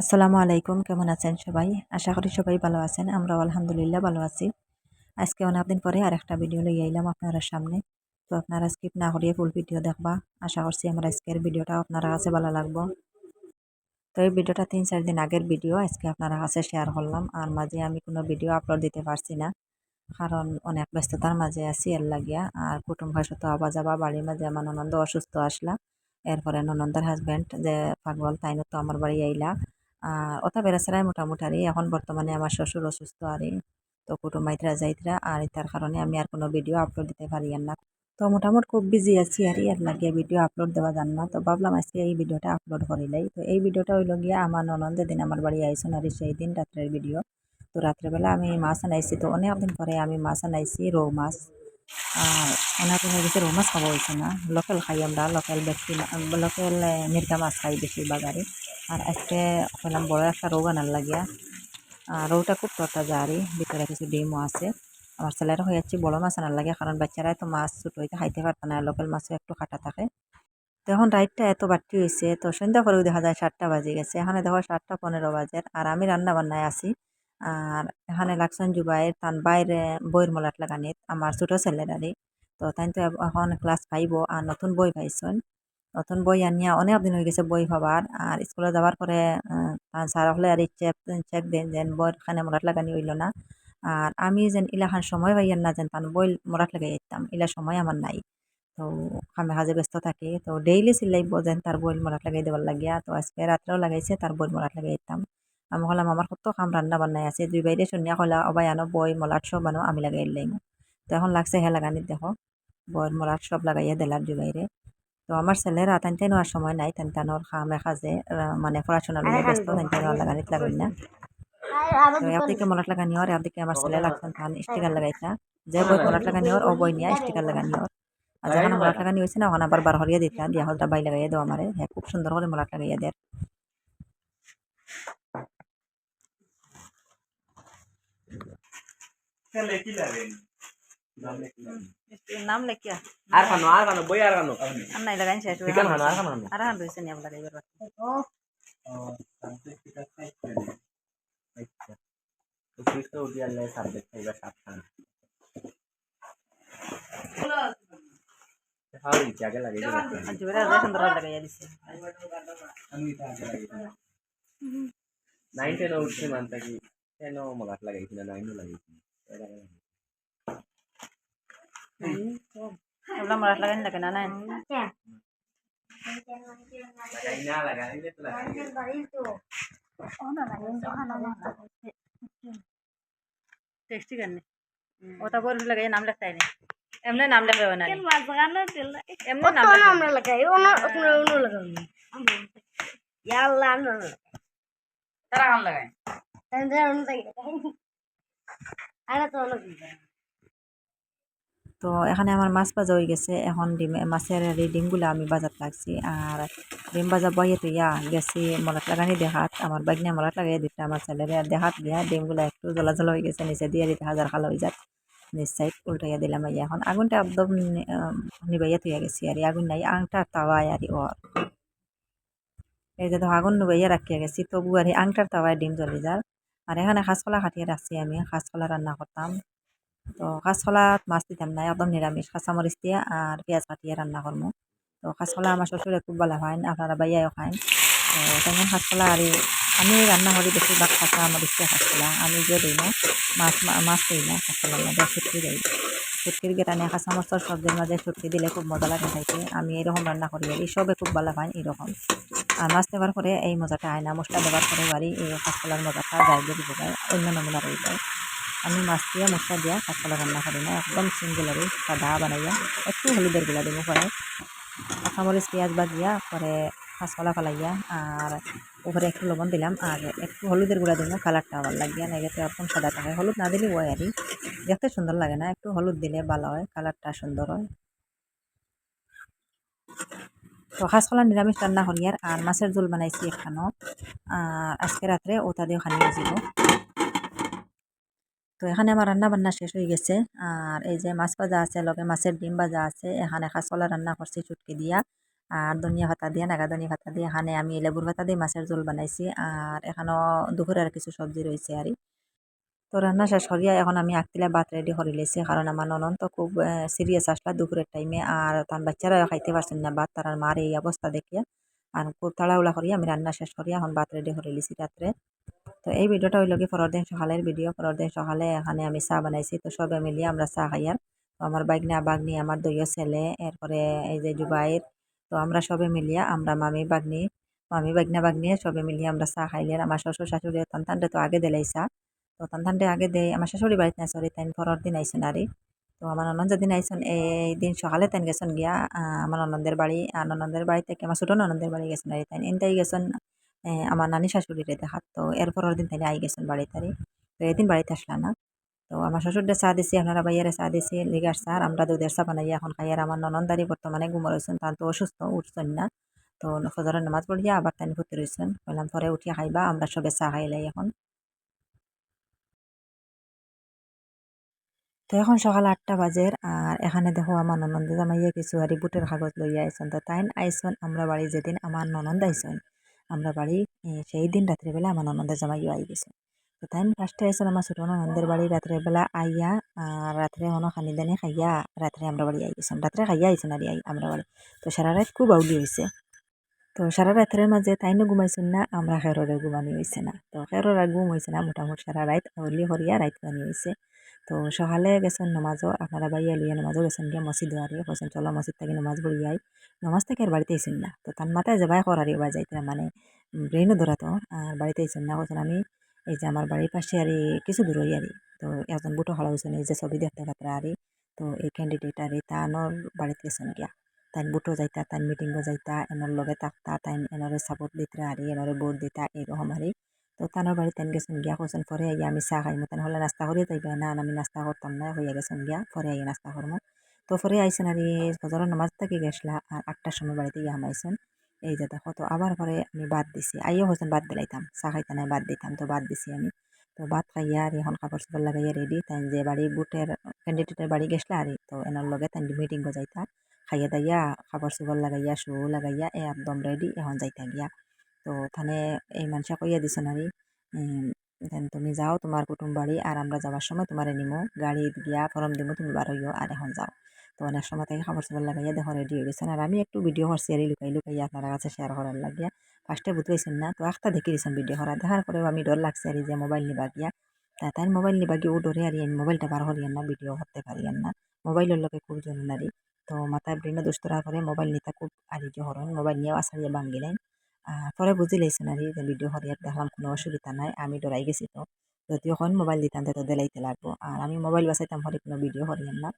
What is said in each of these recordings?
আসসালামু আলাইকুম, কেমন আছেন সবাই? আশা করি সবাই ভালো আছেন, আমরাও আলহামদুলিল্লাহ ভালো আছি। আজকে অনেক দিন পরে আর একটা ভিডিও লই আইলাম আপনারা সামনে। তো আপনারা স্কিপ না করিয়ে ফুল ভিডিও দেখবা। আশা করছি আমার আজকের ভিডিওটা আপনারা কাছে ভালো লাগবো। তো এই ভিডিওটা তিন, চার দিন আগের ভিডিও আজকে আপনারা কাছে শেয়ার করলাম। আর মাঝে আমি কোনো ভিডিও আপলোড দিতে পারছি না। কারণ অনেক ব্যস্ততার মাঝে আছি, এর লাগিয়া। আর কুটুম ভাষা তো আবা যাবা, বাড়ির মাঝে আমার ননন্দ অসুস্থ আসলা। এরপরে ননন্দার হাজব্যান্ড যে পাগল, তাই তো আমার বাড়ি আইলা। আর ওটা মোটামুটি আর এখন বর্তমানে আমার শ্বশুর অসুস্থ আর তো কুটুমাইতরা যাইতরা আর তার কারণে আমি আর কোনো ভিডিও আপলোড দিতে পারি না। তো মোটামুটি খুব বিজি আছি আর এর লাগিয়ে ভিডিও আপলোড দেওয়া যান না। তো ভাবলাম আজকে এই ভিডিওটা আপলোড করিলাই তো এই ভিডিওটা হইল গিয়া আমার ননন্দের দিন আমার বাড়ি আইসুন আর সেই দিন রাত্রের ভিডিও তো রাত্রেবেলা আমি মাছ আনাইছি। তো অনেক দিন পরে আমি মাছ আনাইছি, রৌ মাছ। আর দিন হয়ে গেছে, রৌ মাছ খাওয়া হয়েছে না। লোকাল খাই আমরা, লোকাল ব্যক্তি, লোকাল মির্গা মাছ খাই বেশিরভাগ আর আর আজকে কইলাম বড় একটা রৌ আনার লাগিয়া। আর রৌটা খুব তরতাজা আর ভিতরে কিছু ডিমও আছে। আমার ছেলেরা হয়ে যাচ্ছে বড় মাছ আনার লাগে কারণ বাচ্চারা তো মাছ ছোটো হইতে খাইতে পারতো না, লোকাল মাছও একটু খাটা থাকে। তো এখন রাইটটা এত বাড়তি হয়েছে তো সন্ধ্যা করেও দেখা যায় সাতটা বাজে গেছে। এখানে দেখো সাতটা পনেরো বাজের আর আমি রান্না বান্নায় আছি। আর এখানে লাগছেন জুবাইয়ের তান বাইরে বইয়ের মলাট লাগানিত, আমার ছোটো ছেলেরারই তো তাই তো এখন ক্লাস ফাইভ আর নতুন বই পাইছেন নতুন বই আনিয়া অনেক দিন হয়ে গেছে বই পাবার আর স্কুলে যাওয়ার পরে স্যার হলে আর চেক চেক দেন যেন বইয়ের খানে মরাট লাগানি হইল না। আর আমি যেন ইলাখান সময় পাইয়ার না যেন তান বই মরাট লাগাই যেতাম ইলা সময় আমার নাই। তো কামে কাজে ব্যস্ত থাকি, তো ডেইলি চিল্লাইব যেন তার বই মরাট লাগাই দেবার লাগিয়া, তো আজকে রাত্রেও লাগাইছে, তার বই মরাট লাগাই যেতাম আমি কলাম আমার কত কাম রান্না বান্নাই আছে, দুই বাইরে শুনিয়া কলা অবাই আনো বই মলাট সব আনো, আমি লাগাই লাইম। তো এখন লাগছে হে লাগানিত দেখো বই মলাট সব লাগাইয়া দিলার দুই বাইরে তো আমার ছেলেরা তান তাই নেওয়ার সময় নাই তান তানোর খামে খাজে মানে পড়াশোনার লগে ব্যস্ত তান তাই নেওয়ার লাগানিত লাগাই না তো একদিকে মলাট লাগানি ওর একদিকে আমার ছেলে লাগছেন তান স্টিকার লাগাইতা যে বই মলাট লাগানি ওর ও বই নিয়ে স্টিকার লাগানি ওর আর যেখানে মলাট লাগানি হয়েছে না ওখানে আবার বার হরিয়া দিতাম দিয়া হলটা বাই লাগাইয়া দেওয়া আমারে হ্যাঁ খুব সুন্দর করে মলাট লাগাইয়া দেয় নাম লেখিয়া আর খানো আর খানো বই আর খানো আর নাই লাগাইন শেষ হয়ে খানো আর খানো খানো আর হান রয়েছে নিয়ম লাগাইবার অফিসে উঠি আনলে সাবজেক্ট খাইবা সাত খান আর জুবের আগে সুন্দর লাগাইয়া দিছে নাইন টেন উঠছি মান থাকি টেন মগাত লাগাইছি না নাইনও লাগাইছি এগুলা মরাট লাগাইন লাগে না নাই লাগাই না লাগাইলে তো লাগাই টেস্টি গান ওটা বল লাগাই নাম লেখাই নি এমনি নাম লেখাবে না এমনি নাম লেখাবে তারা নাম লাগাই তো এখানে আমার মাছ ভাজা হয়ে গেছে। এখন ডিম মাছের এই ডিমগুলো আমি বাজার লাগছি আর ডিম বইয়ে তো ইয়া গেছি মলাট লাগানি দেখাত। আমার বাগনে মলাট লাগাই দিতে আমার ছেলেরে দেখাত দিয়া ডিমগুলো একটু জ্বলা জ্বলা হয়ে গেছে নিচে দিয়ে দিতে হাজার খালো হয়ে যাত নিচ সাইড উল্টাইয়া দিলাম ইয়া এখন। আগুনটা একদম নিবাইয়া তুইয়া গেছি আর আগুন নাই আংটা তাওয়ায় আর ওর এই যে তো আগুন নিবাইয়া রাখিয়া গেছি তবু আর আংটার তাওয়ায় ডিম জ্বলি যার আর এখানে কাঁচকলা কাটিয়ে রাখছি আমি কাঁচকলা রান্না করতাম। তো কাঁচকলাত মাছ দিতাম না, একদম নিরামিষ। কাঁচামরিচ দিয়ে আর পেঁয়াজ কাটিয়ে রান্না করব তো কাঁচকলা আমার শ্বশুরে খুব ভালো খায় আপনারা বাইয়াও খায়। তো তেমন কাঁচকলা আর আমি রান্না করি বেশিরভাগ কাঁচা মরিচ দিয়ে কাঁচকলা। আমি যে দিই না, মাছ মাছ দিই না কাঁচকলার মধ্যে সুটকি দিই। সুটকির গেটানে কাঁচামরিচর সবজির মাঝে সুটকি দিলে খুব মজা লাগে খাইতে। আমি এরকম রান্না করি আর সবে খুব ভালো পাই এরকম আর মাছ দেওয়ার পরে এই মজাটা আয় না মশলা দেওয়ার পরে বাড়ি এই কাঁচকলার মজাটা যায় বুঝে যায়, অন্য নমুনা রয়ে যায়। আমি মাছ দিয়ে মশলা দিয়া কাঁচকলা রান্না করি না একদম সিম্পল আর সাদা বানাইয়া একটু হলুদেরগুলা দিব পরে কাঁচামরিচ পেঁয়াজ বাজিয়া পরে কাঁচকলা ফেলাইয়া আর উপরে একটু লবণ দিলাম। আর একটু হলুদের গুঁড়া দিব কালারটা আবার লাগিয়া না এতে একদম সাদা থাকে। হলুদ না দিলে ওই আর দেখতে সুন্দর লাগে না। একটু হলুদ দিলে ভালো হয়, কালারটা সুন্দর হয়। তো কাঁচকলা নিরামিষ রান্না করি আর মাছের ঝোল বানাইছি এখানো আর আজকে রাত্রে ওটা দিয়ে খানি যাব তো এখানে আমার রান্না বান্না শেষ হয়ে গেছে। আর এই যে মাছ ভাজা আছে, লগে মাছের ডিম ভাজা আছে, এখানে কাঁচকলা রান্না করছি চুটকি দিয়া। আর ধনিয়া পাতা দিয়ে, নাগা ধনিয়া পাতা দিয়ে, এখানে আমি লেবুর পাতা দিয়ে মাছের ঝোল বানাইছি। আর এখানেও দুপুরের কিছু সবজি রয়েছে আর তো রান্না শেষ করিয়া এখন আমি আগতিলা ভাত রেডি করে লেছি কারণ আমার ননন তো খুব সিরিয়াস আসলা দুপুরের টাইমে আর তার বাচ্চারা খাইতে পারছেন না ভাত, তার মার এই অবস্থা দেখিয়া। আর খুব তাড়াহুড়া করিয়া আমি রান্না শেষ করিয়া এখন ভাত রেডি করে লিছি রাত্রে তো এই ভিডিওটা হইল কি পরের দিন সকালের ভিডিও পরের দিন সকালে এখানে আমি চা বানাইছি, তো সবে মিলিয়ে আমরা চা খাইয়ার তো আমার বাইকনা বাগনি আমার দইয় ছেলে, এরপরে এই যে জুবাইর তো আমরা সবে মিলিয়া, আমরা মামি, বাগনি, মামি, বাগনা বাগনি সবে মিলিয়ে আমরা চা খাইলে আমার শ্বশুর শাশুড়ি, তান্তানটা তো আগে দিলাই চা তো তান্তানটা আগে দেয় আমার শাশুড়ি বাড়িতে নাই সরি তাই পরের দিন আইসেন আরে তো আমার ননদ যেদিন আইসন, এই দিন সকালে তাই গেছেন গিয়া আমার ননদের বাড়ি, আর ননদের বাড়ি থেকে আমার ছোট ননদের বাড়ি গেছেন আর তাই এনটাই গেছেন আমার নানি শাশুড়িরে দেখাত তো এরপর পরের দিন তাই আই গেছেন বাড়ি তারি। তো এদিন বাড়িতে আসলা না। তো আমার শ্বশুরদের চা দিছি, আপনারা বাইয়ারে চা দিছি লিগার সার আমরা দুধের চা বানাই, এখন খাই। আর আমার ননন্দারি বর্তমানে ঘুমো রয়েছেন তার তো অসুস্থ, উঠছেন না। তো ফজরের নামাজ পড়িয়া আবার তাই ভর্তি রয়েছেন বললাম, পরে উঠিয়া খাইবা, আমরা সবে চা খাইলাই এখন। তো এখন সকাল আটটা বাজের আর এখানে দেখো আমার ননন্দ জামাইয়া কিছু আর বুটের কাগজ লইয়া আইসন তো তাইন আইসন, আমরা বাড়ি যেদিন আমার ননন্দ আইসন, আমরা বাড়ি সেই দিন রাত্রিবেলা আমার ননন্দের জামাইও আই গেছে। তো তাইন ফার্স্টে আইসন আমার ছোট ননন্দের বাড়ি, রাত্রেবেলা আইয়া, আর রাত্রে হনো খানি দানি খাইয়া, রাত্রে আমরা বাড়ি আই গেছেন রাত্রে খাইয়া আইসন আর আমরা বাড়ি। তো সারা রাত খুব আউলি হয়েছে তো সারা রাত্রের মাঝে তাইনও ঘুমাইছেন না, আমরা খেররে ঘুমানি হয়েছে না। তো খেরর ঘুম হয়েছে না, মোটামুটি সারা রাত আউলি হরিয়া রাত বানি হয়েছে তো সকালে গেছেন নমাজও আপনারা বাইয়া লিয়া নমাজও গেছেন গিয়া মসজিদ আরিয়া কইছেন চলো মসজিদ থেকে নমাজ পড়ি আই। নমাজ থেকে আর বাড়িতে আইসেন না। তো তার মাথায় যাবাই করারি বা যাইতে মানে ব্রেনও ধরাতো আর বাড়িতে আইসেন না। কইছেন আমি এই যে আমার বাড়ির পাশে আর কিছু দূর হই আরি তো একজন বুটো হলা হয়েছেন এই যে ছবি দেখতে পাত্রা আরি তো এই ক্যান্ডিডেট আরি তানোর বাড়িতে গেছেন গিয়া। তাই বুটো যাইতা তাই মিটিংও যাইতা এনর লগে থাকতা তাই এনরে সাপোর্ট দিতা আরি এনরে ভোট দিতা এরকম আরি তো তানোর বাড়ি তাই গেছেন গিয়া কইছেন পরে আইয়া আমি চা খাইমু তাই হলে নাস্তা করিয়া যাইবে না আমি নাস্তা করতাম না হইয়া গেছেন গিয়া পরে আইয়া নাস্তা করমু তো পরে আইসেন আর ফজরের নামাজ থেকে গেছলা আর আটটার সময় বাড়িতে গিয়া হামাইছেন এই যে দেখো, তো আবার পরে আমি বাদ দিছি। আইয়া হয়েছেন বাদ দিলাইতাম চা খাইতে নাই বাদ দিতাম তো বাদ দিছি আমি। তো ভাত খাইয়া আর এখন কাপড় চাপড় লাগাইয়া রেডি তাই যে বাড়ি বুটের ক্যান্ডিডেটের বাড়ি গেছলা আর তো এনার লগে তাই মিটিং যাইতা খাইয়া দাইয়া কাপড় চোপড় লাগাইয়া শু লাগাইয়া একদম রেডি এখন যাইতা গিয়া। তো থানে এই মানুষা কইয়া দিছে আর দেন তুমি যাও, তোমার কুটুম বাড়ি আর আমরা যাওয়ার সময় তোমার নিমো, গাড়ি গিয়া ফরম দিব তুমি বার হইও আর এখন যাও। তো অনেক সময় থেকে খাবার চাবার লাগাইয়া দেখো রেডি হয়ে গেছেন আর আমি একটু ভিডিও করছি আর লুকাই লুকাই আপনার কাছে শেয়ার করার লাগিয়া ফার্স্টে বুঝতেছেন না, তো একটা দেখি দিয়েছেন ভিডিও করা দেখার পরেও আমি ডর লাগছে আর যে মোবাইল নিবা গিয়া। তা তাই মোবাইল নিবা গিয়ে ও ডরে আর আমি মোবাইলটা বার করিয়ান না ভিডিও করতে পারিয়ান না। মোবাইলের লোকে খুব জরুরি তো মাথায় ব্রেনে দুষ্ট করে মোবাইল নিতে খুব আরিজ্য হরণ। মোবাইল নিয়েও আসারিয়া ভাঙ্গিলেন আর পরে বুঝি লাইছেন আর যে ভিডিও করিয়ার দেখলাম কোনো অসুবিধা নাই, আমি ডরাই গেছি তো। যদিও কোন মোবাইল দিতাম তো দেলাইতে লাগবো আর আমি মোবাইল বাসাইতাম হরে কোনো ভিডিও করিয়ান না।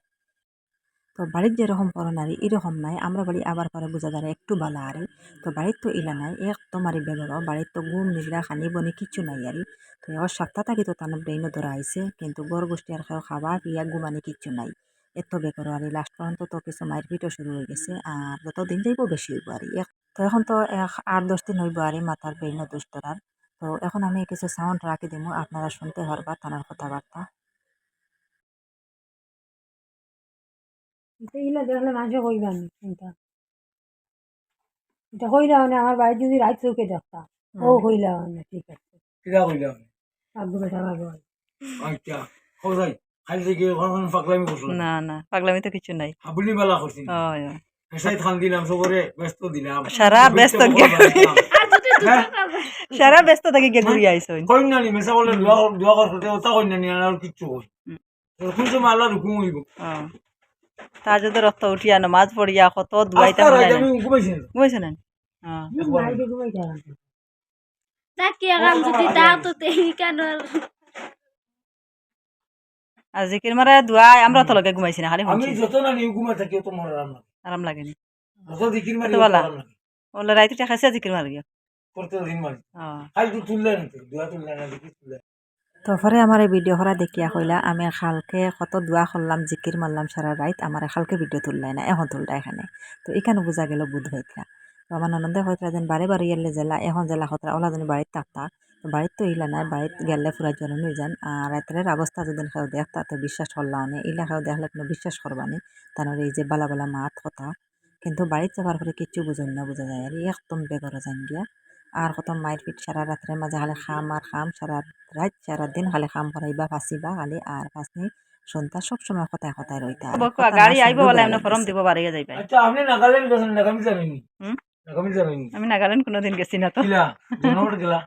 তো বাড়ির যেরকম নারী এরকম নাই। আমরা বাড়ি আবার পরে বোঝা যায় একটু বালা আরি তো বাড়ির তো ইলা নাই একদম আরি বেগর বাড়ির তো ঘুম নিগড়া খানি বনি কিচ্ছু নাই আরি তো এবার সপ্তাহ থাকি তো তার ব্রেইনও ধরা আইছে কিন্তু গড় গোষ্ঠী আর খাওয়া খাওয়া পিয়া ঘুমানি কিচ্ছু নাই। এত বেগর আরি লাস্ট পর্যন্ত তো কিছু মায়ের পিঠও শুরু হয়ে গেছে আর যত দিন যাইব বেশি হইব আরি এক তো এখন তো এক আট দশ দিন হইব আরি মাথার ব্রেইনও দুষ্টরার তো এখন আমি কিছু সাউন্ড রাখি দিব আপনারা শুনতে পারবা তার কথাবার্তা। এইগুলো দেখলে মানুষে কইবা নি চিন্তা এটা কইলা মানে আমার বাড়ি যদি রাত চৌকে দেখতা ও মানে ঠিক আছে। কিরা কইলাম আগ্রহ বেটা আগ্রহ আচ্ছা খালি না না পাগলামি তো কিছু নাই। হাবুলি মেলা করছি। হেসাই থান দিলাম সবরে ব্যস্ত দিলাম। সারা ব্যস্ত হ্যাঁ সারা ব্যস্ত থাকি গিয়ে ঘুরি কইন নানি মেসা বলে দোয়া কর- দোয়া করতে ওটা কইন নানি আর কিচ্ছু সময় আল্লাহ হইব। রক্ত উঠিয়া নমাজ পড়িয়া কত দুয়াইতা ঘুমাইছি না। না? হ্যাঁ তা তো আর জিকির মারা আমরা তো লগে ঘুমাইছি না খালি আমি যত থাকি না যত দিকির মারি বালা? আরাম লাগে। ওলা রাইতে টাকা খাইছে জিকির মার গিয়া। করতে দিন মারি। হ্যাঁ খালি তো তুললে না তো দোয়া তুললে না দিকি তুললে? তো আমার এই ভিডিও করা দেখিয়া কইলা আমি খালকে কত দোয়া করলাম জিকির মারলাম সারা রাত আমার খালকে ভিডিও তুললাই না এখন তুলটা এখানে। তো এখানে বোঝা গেল বুধ হইতরা তো আমার ননন্দে হইতরা যেন বারে বারে ইয়ালে জেলা এখন জেলা হতরা ওলা যেন বাড়িতে থাকতা তো বাড়িতে তো ইলা নাই বাড়িতে গেলে ফুরার জন্য নিয়ে যান। আর রাত্রের অবস্থা যদি কেউ দেখতা তো বিশ্বাস করলা অনেক ইলা কেউ দেখলে কোনো বিশ্বাস করবা নি। তার এই যে বালা বালা মাত কথা। কিন্তু বাড়িতে যাবার পরে কিচ্ছু বুঝেন না বোঝা যায়। আর একদম বেগর যান গিয়া। আর কত মায়ের পিঠ সারা রাত্রের মাঝে খালি খাম আর খাম সারা রাত সারা দিন খালি খাম করাইবা ফাঁসিবা খালি আর ফাঁসনি সন্ধ্যা সবসময় কথায় কথায় রইতা। গাড়ি আইব বলে ফরম। দিব যাইবে আচ্ছা আপনি নাগাল্যান্ড গেছেন নাগামি জানেনি জানেনি আমি নাগাল্যান্ড কোনোদিন গেছি না তো। গেলা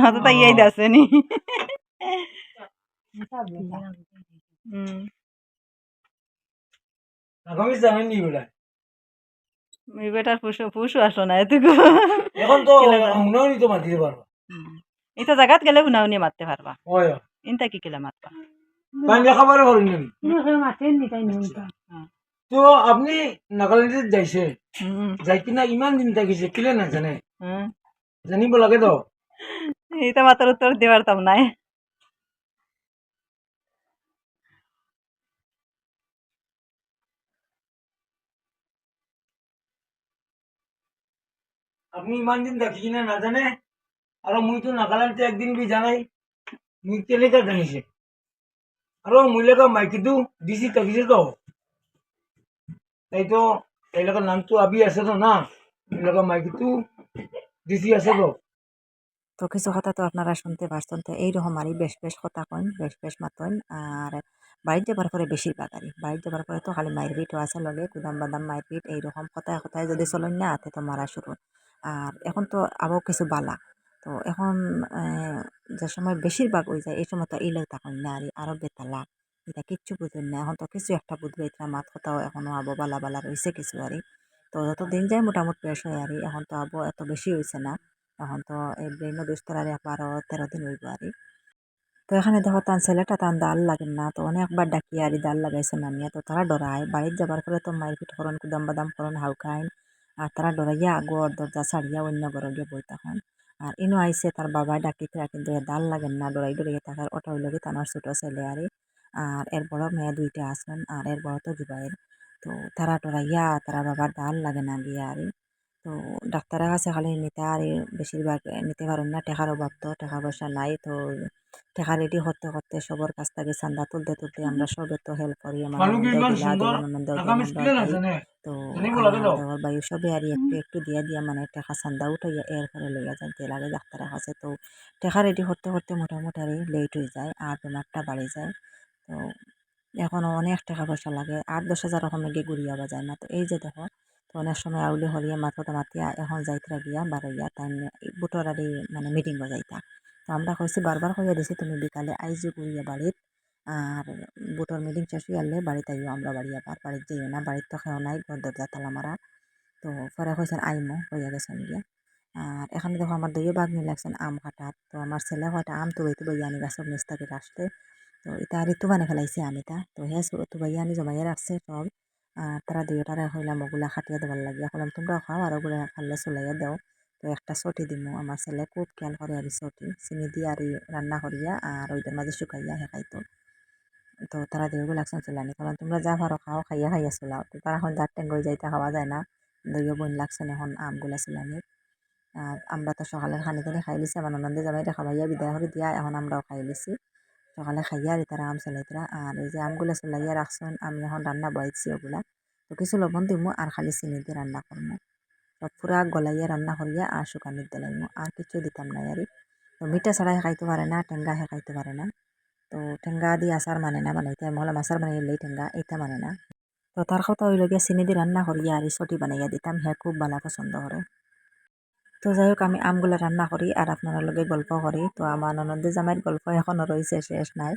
বেটার তো ইয়াই আছে নি এটুকু এখন তো কিলা জানে? মাতিতে পারবা এটা জায়গাত গেলে উনাউনি মারতে পারবা হয় ইনতা কি কিলা মারবা তাই মাতেন নি তাই নুনটা তো আপনি নাগাল্যান্ডে যাইছে। যাই কিনা ইমান দিন থাকিছে কিলে না জানে জানিব লাগে তো। এইটা মাতার উত্তর দিবার তাম নাই। আপনি ইমান দিন থাকি কিনা না জানে আর মুই তো নাগাল্যান্ডে একদিন বি জানাই। মুই কেলেকা জানিছে? আর মহিলাকা মাইকিটো দিছি থাকিছে তো তাই তো এলাকার নাম তো আবি আছে তো না? এলাকা মাইকিটো দিছি আছে তো তো কিছু কথা তো আপনারা শুনতে পারছেন তো এইরকম আরই বেশ বেশ কথা কইন, বেশ বেশ মাতইন আর বাড়িতে যাবার পরে বেশিরভাগ আরই বাড়িতে যাবার পরে তো খালি মায়ের পিঠও আছে লগে কুদাম বাদাম মায়ের পিঠ এইরকম কথায় কথায় যদি চলেন না হাতে তো মারা শুরু। আর এখন তো আবার কিছু বালা। তো এখন যে সময় বেশিরভাগ হয়ে যায় এই সময় তো এইলেও তখন না আরই আরও বেতালা এটা কিচ্ছু বুঝেন না, এখন তো কিছু একটা বুঝবে এটা মাত কথাও এখনও আবো বালা বালা রয়েছে কিছু আরই তো যত দিন যায় মোটামুটি বেশ হয় আরই এখন তো আবো এত বেশি হয়েছে না, এখন তো এই দুস্তর আর বারো তেরো দিন হইব আর তো এখানে দেখো তান ছেলেটা তান দাল লাগেন না, তো অনেকবার ডাকি আর দাল লাগাইছে নামিয়া, তো তারা ডরায় বাড়িতে যাবার পরে তো মায়ের পিঠ করন, কুদাম বাদাম করন হাউকাইন আর তারা ডরাইয়া আগর দরজা ছাড়িয়া অন্য ঘরে গিয়ে বই তখন আর ইনো আইসে তার বাবাই ডাকি ফেরা কিন্তু দাল লাগেন না ডরাই ডরাইয়া থাকার ওটা হইল কি তানার ছোটো ছেলে আরে। আর এর বড় মেয়ে দুইটা আসেন আর এর বড় তো জুবাইয়ের তো তারা টরাইয়া, তারা বাবার দাল লাগে না গিয়া আরে। ডাক্তারের কাছে খালি নিতে আর বেশিরভাগ নিতে পারেন না টাকার অভাব তো টাকা পয়সা নাই তো টাকা রেডি করতে করতে সবার কাছ থেকে চান্দা তুলতে তুলতে আমরা সবে তো হেল্প করি তো আমার বায়ু সবে আর একটু একটু দিয়া দিয়া মানে টাকা চান্দা উঠাইয়া এর পরে লইয়া যাইতে লাগে ডাক্তারের কাছে। তো টাকা রেডি করতে করতে মোটামুটি আর লেট হয়ে যায় আর বেমারটা বাড়ে যায়। তো এখনও অনেক টাকা পয়সা লাগে আট দশ হাজার রকমের গিয়ে ঘুরিয়া যায় না। তো এই যে দেখো তো অনেক সময় আউলি হরিয়া মাথা মাতিয়া এখন যাইতরা গিয়া বাড়াইয়া তাই বুটর আর মানে মিটিং যাইতা। তো আমরা কইছি বারবার কইয়া দিছি, তুমি বিকালে আইজি ঘুরিয়া বাড়িত, আর বুটর মিটিং শেষ হয়ে আনলে বাড়িতে আইও, আমরা বাড়ি আবার বাড়িতে যাইও না, বাড়িতে তো খেও নাই, ঘর দরজা, তালা মারা। তো পরে কইছেন, আইমো হইয়া গেছেন গিয়া। আর এখানে দেখো আমার দুইও বাঘ মিলে লাগছেন, আম কাটার তো আমার ছেলে হয়তো আম তো বইতে বইয়া আনি গাছের নিচ থেকে তো এটা ঋতু বানে ফেলাইছে আমিটা তো তো বইয়া আনি জমাইয়া রাখছে সব আর তারা দুইটারে হইলাম ওগুলা খাটিয়া দেবার লাগিয়া হলাম তোমরা খাও আর ওগুলা খালে চলাইয়া দাও। তো একটা চটি দিমু। আমার ছেলে খুব খেয়াল করে আর চটি। চিনি দিয়ে আর রান্না করিয়া আর ওইটার মাঝে শুকাইয়া শেখাইতো তো তারা দুইগু লাগছেন চুলানি। কারণ তোমরা যা পারো খাও, খাইয়া খাইয়া চলাও। তো তারা এখন দাঁত টেঙ্গই যাইতে খাওয়া যায় না। দুইও বোন লাগছেন এখন আমগুলা চুলানির। আর আমরা তো সকালের খানি টানি খাই লিছি। আমার ননন্দে জামাইটা খাওয়াইয়া বিদায় করে দিয়া এখন আমরাও খাই লিছি। সকালে খাইয়া আর তারা আম চলাইতরা আর এই যে আমগুলা চলাইয়া রাখছেন আমি এখন রান্না বয়াইছি ওগুলা তো কিছু লবণ দিমু আর খালি চিনি দিয়ে রান্না করমু সব পুরা গলাইয়া রান্না করিয়া আর শুকানির দিলাইমু আর কিছু দিতাম না আর তো মিঠা ছাড়াই খাইতে পারে না টেঙ্গা হে খাইতে পারে না তো টেঙ্গা দিয়ে আচার মানে না বানাইতে মহলাম আচার বানাইলেই টেঙ্গা এটা মানে না তো তার কথা হইল গিয়া চিনি দিয়ে রান্না করিয়া আর চটি বানাইয়া দিতাম হে খুব ভালো পছন্দ করে তো যাই হোক আমি আমগুলো রান্না করি আর আপনার লগে গল্প করি। তো আমার ননদে জামাইয়ের গল্প এখনও রয়েছে শেষ নাই।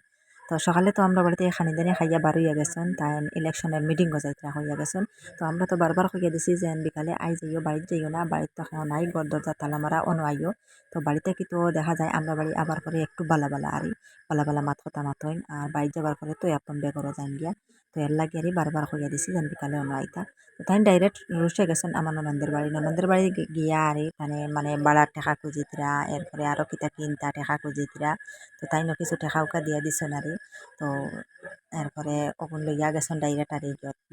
তো সকালে তো আমরা বাড়িতে খানি দানি খাইয়া বারুইয়া গেছেন, তাই ইলেকশনের মিটিং যাইতরা হইয়া গেছেন। তো আমরা তো বারবার কইয়া দিছি যে, বিকালে আই যাইও, বাড়িতে যাইও না, বাড়িতে তো খাওয়া নাই ঘর দরজা, তালা মারা অনো আইও। তো বাড়িতে কিন্তু দেখা যায় আমরা বাড়ি আবার পরে একটু বালা বালা আরি, বালা বালা মাত কথা মাতইন, আর বাড়িতে যাবার পরে তো একদম বেগরও যাইন গিয়া। তো এর লাগে আরই বারবার কইয়া দিছি, যেন বিকালে অন্য আইতা। তো তাই ডাইরেক্ট রুসে গেছেন আমার ননন্দের বাড়ি ননন্দের বাড়ি গিয়া আর মানে মানে বাড়ার টেকা খুঁজিতরা এরপরে আরও কিতা কিনতা টেকা খুঁজিতরা তো তাই ন কিছু টেকা উকা দিয়া দিছেন আর তো এরপরে ওগুন লইয়া গেছেন ডাইরেক্ট আর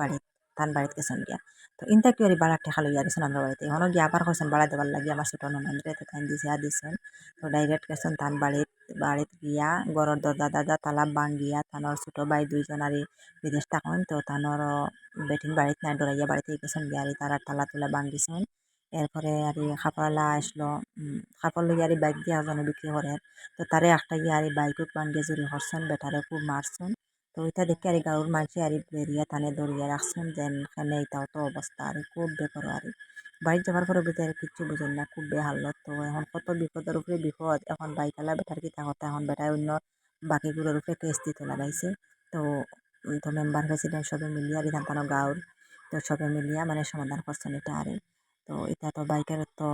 বাড়িত তান বাড়িতে গেছেন গিয়া। তো ইনতা কি বাড়া টেকা লইয়া গেছেন আমরা বাড়িতে। এখনও গিয়া আবার কইছেন বাড়া দেবার লাগি আমার ছোট ননদরে তো তাই দিছে দিছেন। তো ডাইরেক্ট গেছেন তান বাড়িত বাড়িত গিয়া গড়ের দরজা দরজা তালা ভাঙ্গিয়া তানোর ছোট ভাই দুইজন আর বিদেশ থাকেন তো তানোর বেটিন বাড়িতে নাই ডরাইয়া বাড়িতে গেছেন গিয়া আর তারা তালা তুলা ভাঙ্গিছেন এরপরে আর কাপড়ওয়ালা আসলো উম, কাপড় লইয়া আর বাইক দিয়া জনে বিক্রি করে তো তারে একটা গিয়া আর বাইকত ভাঙ্গিয়ে চুরি করছেন বেটারে খুব মারছেন। তো ওইটা দেখে আর গাঁৱৰ মানুষে আর বেরিয়া টানে দৌড়িয়ে রাখছেন যেন এখানে এটাও তো অবস্থা আর খুব বেকর আর বাড়ি যাবার পরে বুঝে আর কিচ্ছু বুঝেন না খুব বেহালত তো এখন কত বিপদের উপরে বিপদ এখন বাইকালা বেটার কি কথা এখন বেটায় অন্য বাকিগুলোর উপরে কেস দিতে লাগাইছে তো তো মেম্বার প্রেসিডেন্ট সবে মিলিয়া বিধান তানো গাঁৱৰ তো সবে মিলিয়া মানে সমাধান করছেন এটা আরে তো এটা তো বাইকের তো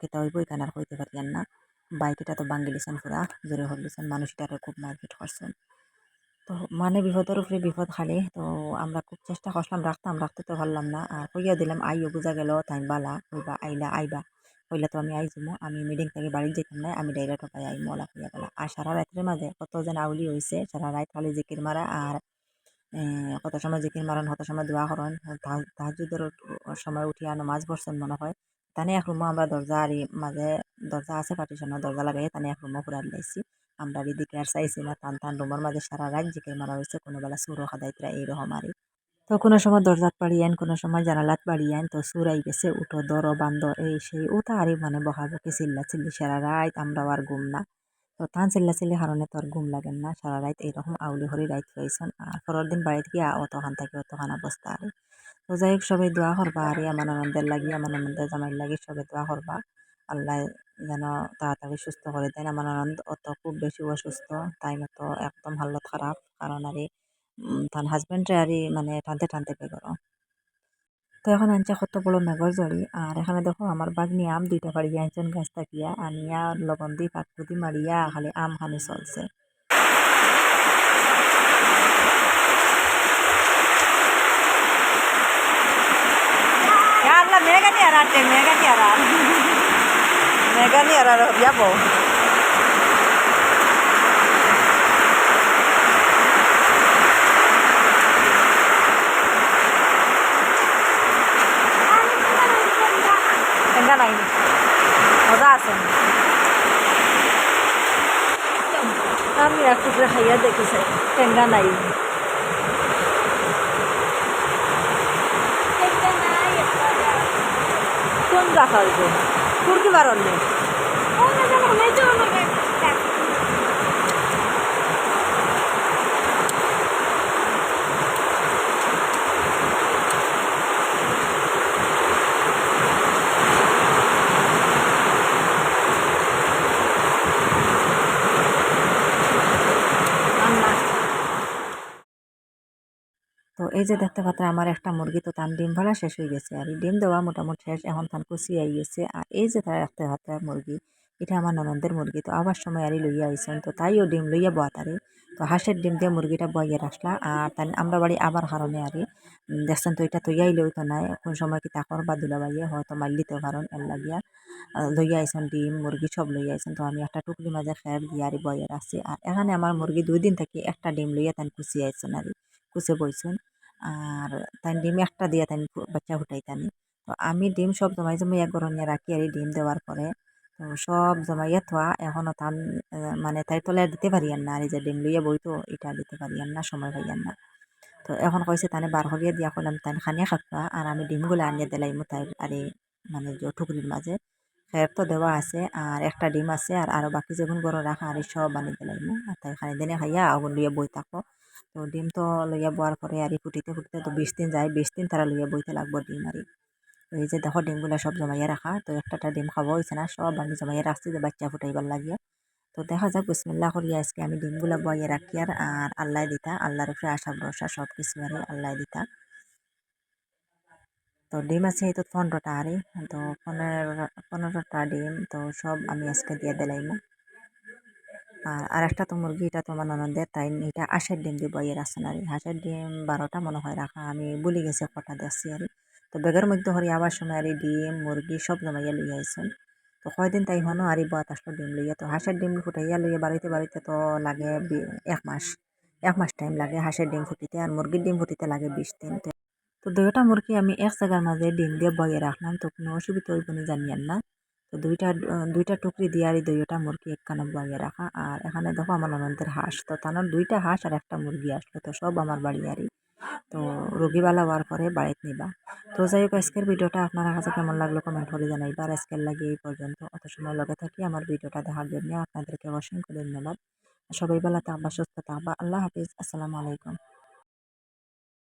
কেতা হইব এখানে আর কইতে পারিয়ান না বাইক এটা তো ভাঙ্গি দিছেন পুরা জোরে হল দিছেন মানুষ এটারে খুব মারপিট করছেন তো মানে বিপদের উপরে বিপদ খালি। তো আমরা খুব চেষ্টা করলাম রাখতাম, রাখতে তো পারলাম না। আর কইয়া দিলাম আইও বোঝা গেল, তাই বালা, কইবা, আইলা, আইবা, কইলে তো আমি আইজুমো। আমি মিটিং থেকে বাড়ি যেতাম না, আমি ডাইরেক্ট পাই আই মলা কইয়া গেলা। আর সারা রাত্রের মাঝে কত যেন আউলি হয়েছে সারা রাত খালি জিকির মারা আর কত সময় জিকির মারন, কত সময় দোয়া করেন। তাহাজুদের সময় উঠিয়া নামাজ পড়ছেন মনে হয়। তানে এক রুমও আমরা দরজা আর মাঝে দরজা আছে পার্টিশনের দরজা লাগাই তানে এক রুমও ফুরাই লাইছি আমরা এদিকে আর চাইছি না, টান টান রুমের মাঝে সারা রাত জিকির মারা হয়েছে কোনো বেলা সুরো খাদাইতরা এইরকম আর তো কোনো সময় দরজাত পাড়ি আইন কোনো সময় জানালাত পাড়ি আইন তো সুর আই গেছে উঠো দর বান্ধ, এই সেই, ও তারই মানে বকাবকি চিল্লা চিল্লি সারা রাত, আমরাও আর ঘুম না। তো তান চিল্লা চিল্লি হারণে তো আর ঘুম লাগেন না, সারা রাত এইরকম আউলি হরি রাত হয়েছেন আর পরের দিন বাড়িতে গিয়ে অতখান থাকে অতখান অবস্থা আর তো যাই হোক সবাই দোয়া করবা আর আমার আনন্দের লাগি, আমার আনন্দের জামাই লাগি সবাই দোয়া করবা। আল্লাহ যেন তাড়াতাড়ি সুস্থ করে দেন আমার আনন্দ অত খুব বেশি অসুস্থ, তাই মতো একদম হালত খারাপ। কারণ আর তার হাজবেন্ডে আর মানে টানতে টানতে বেগর। তো এখন আনছে কত বড় মেঘর জড়ি। আর এখানে দেখো, আমার বাগনি আম দুইটা বাড়ি আনছেন গাছ থাকিয়া। আনিয়া লবণ দি পাকুদি মারিয়া খালি আম খানি চলছে। ni arate, ya po. টেঙ্গা নাই মজা আছে আমি এক টুকরে খাইয়া টেঙ্গা নাই কোন গাছ হইব কুর্কি বারণ নেই তো এই যে দেখতে পাত্র আমার একটা মুরগি তো তার ডিম ভাড়া শেষ হয়ে গেছে। আর ডিম দেওয়া মোটামুটি শেষ, এখন তান আই গেছে। আর এই যে তার দেখতে পাত্র মুরগি, এটা আমার ননদের মুরগি, তো আবার সময় আরই লইয়া আইসেন তো তাইও ডিম লইয়া বয়া তারে। তো হাঁসের ডিম দিয়ে মুরগিটা বইয়ে রাখলা, আর তাই আমরা বাড়ি আবার কারণে আরই দেখছেন তো এটা তৈয়াই লই তো নাই কোন সময় কি তাকর বা দুলা বাইয়ে হয়তো মাল্লিতে কারণ এর লাগিয়া। লইয়া আইসেন ডিম, মুরগি সব লইয়া আইসেন তো আমি একটা টুকরি মাঝে খেয়ার দিয়ে আরই বইয়ে রাখছি। আর এখানে আমার মুরগি দুই দিন থেকে একটা ডিম লইয়া তাই কুচি আইসেন আরই কুচে বইছেন। আর তাই ডিম একটা দিয়ে তাই বাচ্চা ফুটাইতানি তো আমি ডিম সব জমাই জমাই এক গরমে রাখি আর ডিম দেওয়ার পরে। তো সব জমাইয়া থোয়া এখনও তান মানে তাই তলে দিতে পারিয়ান না। আর যে ডিম লইয়া বই তো এটা দিতে পারিয়ান না, সময় পাইয়ান না। তো এখন কইছে তানে বার করিয়া দিয়া করলাম তাই খানিয়া খাবা আর আমি ডিমগুলো আনিয়ে দিলাইমু তাই আর মানে টুকরির মাঝে। খের তো দেওয়া আছে, আর একটা ডিম আছে, আর আরও বাকি যেগুন গরম রাখা, আর সব আনি দিলাইমু। আর তাই খানি দিনে খাইয়া আগুন লইয়া বই থাকো। তো ডিম তো লইয়া বোয়ার পরে আর ফুটিতে ফুটিতে তো বিশ দিন যায়, বিশ দিন তারা লইয়া বইতে লাগবো ডিম আর এই যে দেখো ডিমগুলো সব জমাইয়া রাখা, তো একটা ডিম খাওয়া হয়েছে না, সব আমি জমাইয়া রাখছি যে বাচ্চা ফুটাইবার লাগিয়া। তো দেখা যাক বিসমিল্লা করিয়া আজকে আমি ডিমগুলো বইয়ে রাখি আর আর আল্লাহ দিতা, আল্লাহর উপরে আশা, ভরসা সব কিছু আর আল্লাহ দিতা। তো ডিম আছে এই তো পনেরোটা আরে তো পনেরো, পনেরোটা ডিম, তো সব আমি আজকে দিয়ে দিলাইমু। আর আর একটা তো মুরগি, এটা তো আমার ননদের তাই এটা আশের ডিম দিয়ে বইয়ের আসেন আর হাঁসের ডিম বারোটা মনে হয় রাখা, আমি ভুলে গেছি কটা দেখছি আর তো বেগের মধ্যে হরি আবার সময় আর ডিম, মুরগি সব জমাইয়া লইয়া আইসেন তো কয়দিন তাই হনো আর বয়াত আসলো ডিম লইয়া। তো হাঁসের ডিম ফুটাইয়া লইয়া বাড়িতে বাড়িতে তো লাগে এক মাস এক মাস টাইম লাগে হাঁসের ডিম ফুটিতে আর মুরগির ডিম ফুটিতে লাগে বিশ দিন। তো দুইটা মুরগি আমি এক জায়গার মাঝে ডিম দিয়ে বয়ে রাখলাম, তো কোনো অসুবিধা হইব না জানিয়েন না। দুইটা দুইটা টুকরি দিয়ে আর এই দুইটা মুরগি একখানে বয়ে রাখা। আর এখানে দেখো আমার ননদের হাঁস। তো তার দুইটা হাঁস আর একটা মুরগি আসলো। তো সব আমার বাড়ি আরই তো রোগীবালা হওয়ার পরে বাড়িতে নিবা। তো যাই হোক, আজকের ভিডিওটা আপনারা কাছে কেমন লাগল কমেন্ট করে জানাইবা। আর আজকের লাগে এই পর্যন্ত। অত সময় লগে থাকি আমার ভিডিওটা দেখার জন্য আপনাদেরকে অসংখ্য ধন্যবাদ। সবাই ভালো থাকবা, সুস্থ থাকবা। আল্লাহ হাফিজ। আসসালামু আলাইকুম।